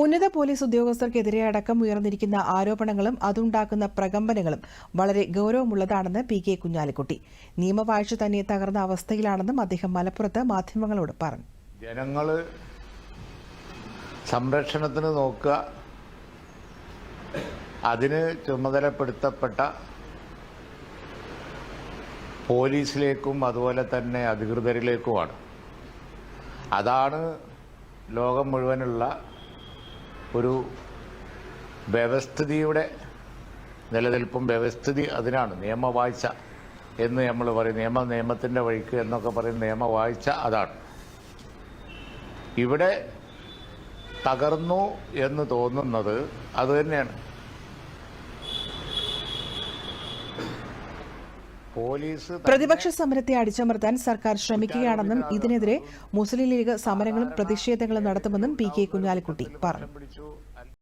ഉന്നത പോലീസ് ഉദ്യോഗസ്ഥർക്കെതിരെ അടക്കം ഉയർന്നിരിക്കുന്ന ആരോപണങ്ങളും അതുണ്ടാക്കുന്ന പ്രകമ്പനങ്ങളും വളരെ ഗൌരവമുള്ളതാണെന്ന് പി കെ കുഞ്ഞാലിക്കുട്ടി. നിയമവാഴ്ച തന്നെ തകർന്ന അവസ്ഥയിലാണെന്നും അദ്ദേഹം മലപ്പുറത്ത് മാധ്യമങ്ങളോട് പറഞ്ഞു. ജനങ്ങൾ സംരക്ഷണത്തിന് നോക്കുക. അതിന് ചുമതലപ്പെടുത്തപ്പെട്ട പോലീസിലേക്കും അതുപോലെ തന്നെ അധികൃതരിലേക്കുമാണ്. അതാണ് ലോകം മുഴുവനുള്ള ഒരു വ്യവസ്ഥിതിയുടെ നിലനിൽപ്പും വ്യവസ്ഥിതി അതിനാണ്. നിയമവാഴ്ച എന്ന് നമ്മൾ പറയും. നിയമ നിയമത്തിന്റെ വഴിക്ക് എന്നൊക്കെ പറയും. നിയമവാഴ്ച അതാണ്. ഇവിടെ തകർന്നു എന്ന് തോന്നുന്നത് അത് തന്നെയാണ് പോലീസ് തന്നെ പ്രതിപക്ഷ സമരത്തെ അടിച്ചമർത്താൻ സർക്കാർ ശ്രമിക്കുകയാണെന്നും ഇതിനെതിരെ മുസ്ലിം ലീഗ് സമരങ്ങളും പ്രതിഷേധങ്ങളും നടത്തുമെന്നും പി കെ കുഞ്ഞാലിക്കുട്ടി പറഞ്ഞു.